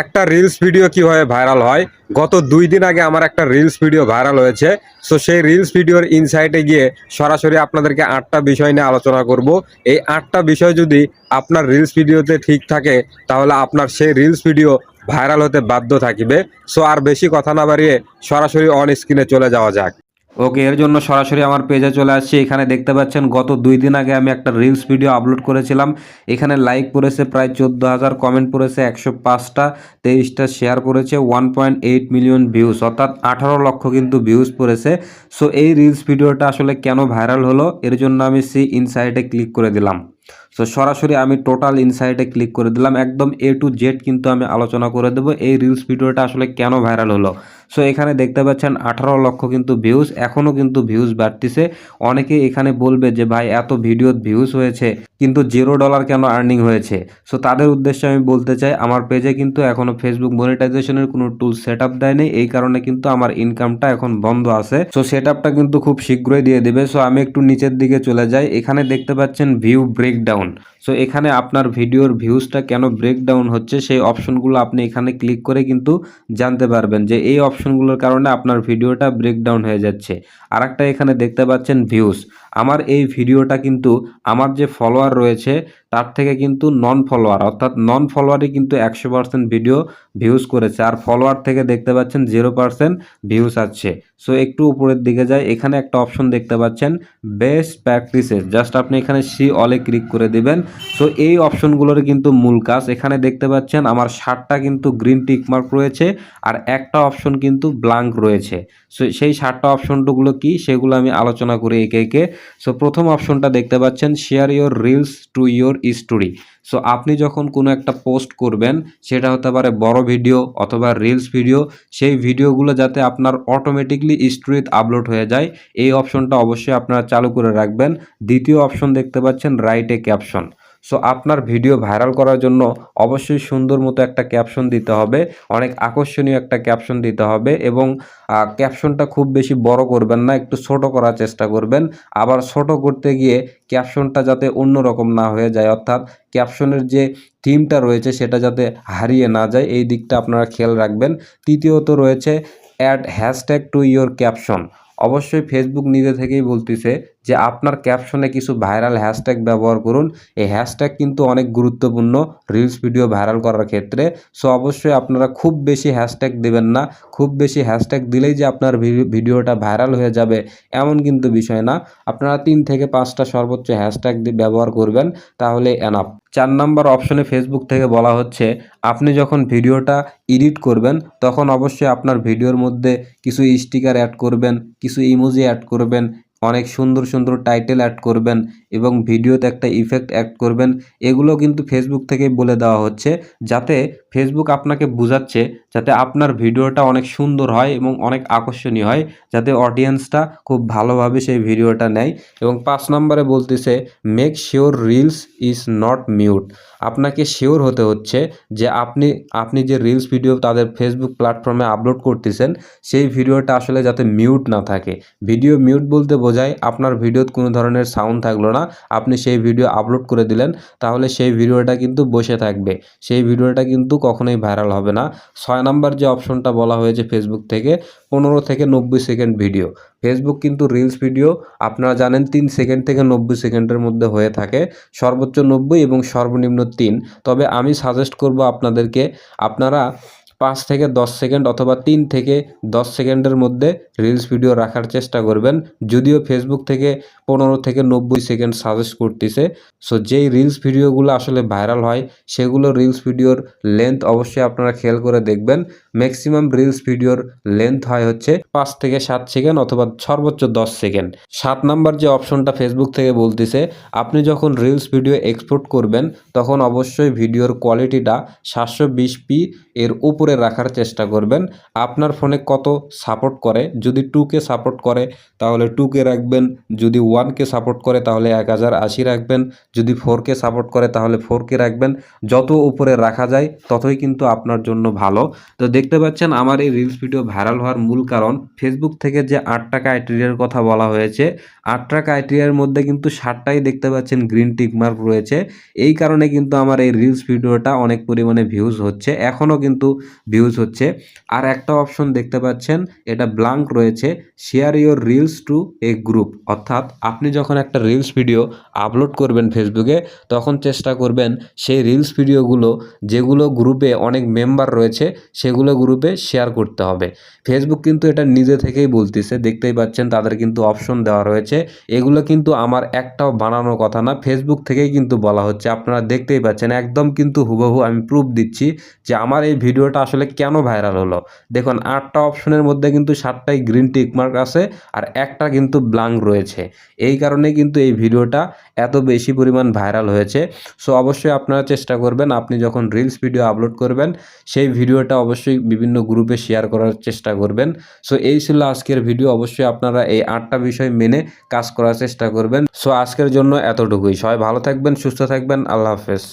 একটা reels video কীভাবে viral হয়? গত দুই দিন আগে আমার একটা রিলস ভিডিও ভাইরাল হয়েছে। সো সেই রিলস ভিডিওর ইনসাইটে গিয়ে সরাসরি আপনাদেরকে আটটা বিষয় নিয়ে আলোচনা করব। এই আটটা বিষয় যদি আপনার রিলস ভিডিওতে ঠিক থাকে, তাহলে আপনার সেই রিলস ভিডিও ভাইরাল হতে বাধ্য থাকিবে। সো আর বেশি কথা না বাড়িয়ে সরাসরি অন স্ক্রিনে চলে যাওয়া যাক। ওকে, এর জন্য সরাসরি আমার পেজে চলে আসছি। এখানে দেখতে পাচ্ছেন, গত দুই দিন আগে আমি একটা রিলস ভিডিও আপলোড করেছিলাম। এখানে লাইক পড়েছে প্রায় চোদ্দ হাজার কমেন্ট পড়েছে একশো পাঁচটা, তেইশটা শেয়ার পড়েছে one point eight million views অর্থাৎ আঠারো লক্ষ কিন্তু ভিউজ পড়েছে। সো এই রিলস ভিডিওটা আসলে কেন ভাইরাল হলো? এর জন্য আমি সি ইনসাইটে ক্লিক করে দিলাম। সো সরাসরি আমি টোটাল ইনসাইটে ক্লিক করে দিলাম। একদম এ টু জেড কিন্তু আমি আলোচনা করে দেবো, এই রিলস ভিডিওটা আসলে কেন ভাইরাল হলো? সো এখানে দেখতে পাচ্ছেন আঠারো লক্ষ কিন্তু ভিউজ এখনও কিন্তু ভিউজ বাড়তিছে। অনেকে এখানে বলবে যে, ভাই, এত ভিডিওত ভিউজ হয়েছে, কিন্তু জিরো ডলার কেন আর্নিং হয়েছে? সো তাদের উদ্দেশ্যে আমি বলতে চাই, আমার পেজে কিন্তু এখনও ফেসবুক মনিটাইজেশনের কোনো টুল সেট আপ দেয়নি। এই কারণে কিন্তু আমার ইনকামটা এখন বন্ধ আছে। সো সেট আপটা কিন্তু খুব শীঘ্রই দিয়ে দেবে। সো আমি একটু নিচের দিকে চলে যাই। এখানে দেখতে পাচ্ছেন ভিউ ব্রেকডাউন সো এখানে আপনার ভিডিওর ভিউজটা কেন ব্রেকডাউন হচ্ছে, সেই অপশনগুলো আপনি এখানে ক্লিক করে কিন্তু জানতে পারবেন যে এই অপশনগুলোর কারণে আপনার ভিডিওটা ব্রেকডাউন হয়ে যাচ্ছে। আর এখানে দেখতে পাচ্ছেন ভিউজ আমার এই ভিডিওটা কিন্তু, আমার যে ফলোয়ার রয়েছে তার থেকে কিন্তু নন ফলোয়ার অর্থাৎ নন ফলোয়ারই কিন্তু একশো পার্সেন্ট ভিডিও ভিউজ করেছে। আর ফলোয়ার থেকে দেখতে পাচ্ছেন জিরো পার্সেন্ট ভিউজ আছে। সো একটু উপরের দিকে যায় এখানে একটা অপশন দেখতে পাচ্ছেন বেস্ট প্র্যাকটিসেস জাস্ট আপনি এখানে সি অলে ক্লিক করে দিবেন। সো এই অপশনগুলোর কিন্তু মূল কাজ। এখানে দেখতে পাচ্ছেন, আমার ষাটটা কিন্তু গ্রিন টিকমার্ক রয়েছে আর একটা অপশন কিন্তু ব্লাঙ্ক রয়েছে। সো সেই ষাটটা অপশনগুলো কি? সেগুলো আমি আলোচনা করি একে একে। সো প্রথম অপশনটা দেখতে পাচ্ছেন share your reels to your story so আপনি যখন কোনো একটা পোস্ট করবেন, সেটা হতে পারে বড় ভিডিও অথবা রিলস ভিডিও সেই ভিডিওগুলো যাতে আপনার অটোমেটিকলি স্টোরিতে আপলোড হয়ে যায়, এই অপশনটা অবশ্যই আপনারা চালু করে রাখবেন। দ্বিতীয় অপশন দেখতে পাচ্ছেন রাইট এ ক্যাপশন সো আপনার ভিডিও ভাইরাল করার জন্য অবশ্যই সুন্দর মতো একটা ক্যাপশন দিতে হবে। অনেক আকর্ষণীয় একটা ক্যাপশন দিতে হবে এবং ক্যাপশনটা খুব বেশি বড় করবেন না, একটু ছোট করার চেষ্টা করবেন। আবার ছোট করতে গিয়ে ক্যাপশনটা যাতে অন্য রকম না হয়ে যায়, অর্থাৎ ক্যাপশনের যে থিমটা রয়েছে সেটা যাতে হারিয়ে না যায়, এই দিকটা আপনারা খেয়াল রাখবেন। তৃতীয়ত রয়েছে add hashtag to your caption অবশ্যই ফেসবুক নিজে থেকেই বলতেছে যে আপনার ক্যাপশনে কিছু ভাইরাল হ্যাশট্যাগ ব্যবহার করুন, এই হ্যাশট্যাগ কিন্তু অনেক গুরুত্বপূর্ণ রিলস ভিডিও ভাইরাল করার ক্ষেত্রে। সো অবশ্যই আপনারা খুব বেশি হ্যাশট্যাগ দেবেন না। খুব বেশি হ্যাশট্যাগ দিলেই যে আপনার ভিডি- ভিডিওটা ভাইরাল হয়ে যাবে, এমন কিন্তু বিষয় না। আপনারা তিন থেকে পাঁচটা সর্বোচ্চ হ্যাশট্যাগ ব্যবহার করবেন, তাহলে এনাফ চার নাম্বার অপশনে ফেসবুক থেকে বলা হচ্ছে, আপনি যখন ভিডিওটা এডিট করবেন, তখন অবশ্যই আপনার ভিডিওর মধ্যে কিছু স্টিকার অ্যাড করবেন, কিছু ইমোজি অ্যাড করবেন অনেক সুন্দর সুন্দর টাইটেল অ্যাড করবেন এবং ভিডিওতে একটা ইফেক্ট অ্যাড করবেন। এগুলো কিন্তু ফেসবুক থেকে বলে দেওয়া হচ্ছে, যাতে ফেসবুক আপনাকে বোঝাচ্ছে যাতে আপনার ভিডিওটা অনেক সুন্দর হয় এবং অনেক আকর্ষণীয় হয়, যাতে অডিয়েন্সটা খুব ভালোভাবে সেই ভিডিওটা নেয়। এবং পাঁচ নম্বরে বলতেছে make sure reels is not mute আপনাকে শিওর হতে হচ্ছে যে আপনি আপনি যে রিলস ভিডিও তাদের ফেসবুক প্ল্যাটফর্মে আপলোড করতেছেন, সেই ভিডিওটা আসলে যাতে মিউট না থাকে। ভিডিও মিউট বলতে বোঝায় আপনার ভিডিওত কোনো ধরনের সাউন্ড থাকল না, আপনি সেই ভিডিও আপলোড করে দিলেন, তাহলে সেই ভিডিওটা কিন্তু বসে থাকবে। সেই ভিডিওটা কিন্তু কখনোই ভাইরাল হবে না। ছয় নাম্বার যে অপশনটা বলা হয়েছে ফেসবুক থেকে, পনেরো থেকে নব্বই সেকেন্ড ভিডিও ফেসবুক কিন্তু রিলস ভিডিও আপনারা জানেন তিন সেকেন্ড থেকে নব্বই সেকেন্ডের মধ্যে হয়ে থাকে। সর্বোচ্চ নব্বই এবং সর্বনিম্ন তিন। তবে আমি সাজেস্ট করব আপনাদেরকে, আপনারা পাঁচ থেকে দশ সেকেন্ড অথবা তিন থেকে দশ সেকেন্ডের মধ্যে রিলস ভিডিও রাখার চেষ্টা করবেন। যদিও ফেসবুক থেকে পনেরো থেকে নব্বই সেকেন্ড সাজেস্ট করতেছে। সো যেই রিলস ভিডিওগুলো আসলে ভাইরাল হয়, সেগুলো রিলস ভিডিওর লেন্থ অবশ্যই আপনারা খেয়াল করে দেখবেন। ম্যাক্সিমাম রিলস ভিডিওর লেন্থ হয় হচ্ছে পাঁচ থেকে সাত সেকেন্ড অথবা সর্বোচ্চ দশ সেকেন্ড। সাত নাম্বার যে অপশনটা ফেসবুক থেকে বলতেছে, আপনি যখন রিলস ভিডিও এক্সপোর্ট করবেন, তখন অবশ্যই ভিডিওর কোয়ালিটিটা সাতশো বিশ পি এর উপরে উপরে রাখার চেষ্টা করবেন। আপনার ফোনে কত সাপোর্ট করে? যদি টুকে সাপোর্ট করে, তাহলে টুকে রাখবেন। যদি ওয়ানকে সাপোর্ট করে, তাহলে এক হাজার আশি রাখবেন। যদি ফোরকে সাপোর্ট করে, তাহলে ফোরকে রাখবেন। যত উপরে রাখা যায়, ততই কিন্তু আপনার জন্য ভালো। তো দেখতে পাচ্ছেন, আমার এই রিলস ভিডিও ভাইরাল হওয়ার মূল কারণ ফেসবুক থেকে যে আটটা ক্রাইটেরিয়ার কথা বলা হয়েছে আটটা ক্রাইটেরিয়ার মধ্যে কিন্তু ষাটটাই দেখতে পাচ্ছেন গ্রিন টিক মার্ক রয়েছে। এই কারণে কিন্তু আমার এই রিলস ভিডিওটা অনেক পরিমাণে ভিউজ হচ্ছে। এখনও কিন্তু ভিউজ হচ্ছে। আর একটা অপশন দেখতে পাচ্ছেন, এটা ব্লাঙ্ক রয়েছে share your reels to a group অর্থাৎ আপনি যখন একটা রিলস ভিডিও আপলোড করবেন ফেসবুকে তখন চেষ্টা করবেন সেই রিলস ভিডিওগুলো যেগুলো গ্রুপে অনেক মেম্বার রয়েছে, সেগুলো গ্রুপে শেয়ার করতে হবে। ফেসবুক কিন্তু এটা নিজে থেকেই বলতেছে, দেখতেই পাচ্ছেন তাদের কিন্তু অপশন দেওয়া রয়েছে। এগুলো কিন্তু আমার একটাও বানানোর কথা না ফেসবুক থেকেই কিন্তু বলা হচ্ছে। আপনারা দেখতেই পাচ্ছেন, একদম কিন্তু হুবহু আমি প্রুফ দিচ্ছি যে আমার এই ভিডিওটা আসলে কেন ভাইরাল হলো? দেখুন, আটটা অপশনের মধ্যে কিন্তু সাতটাই গ্রিন টিক মার্ক আছে আর একটা কিন্তু ব্লাঙ্ক রয়েছে। এই কারণে কিন্তু এই ভিডিওটা এত বেশি পরিমাণ ভাইরাল হয়েছে। সো অবশ্যই আপনারা চেষ্টা করবেন, আপনি যখন রিলস ভিডিও আপলোড করবেন, সেই ভিডিওটা অবশ্যই বিভিন্ন গ্রুপে শেয়ার করার চেষ্টা করবেন। সো এই ছিল আজকের ভিডিও অবশ্যই আপনারা এই আটটা বিষয় মেনে কাজ করার চেষ্টা করবেন। সো আজকের জন্য এতটুকুই। সবাই ভালো থাকবেন, সুস্থ থাকবেন, আল্লাহ হাফেজ।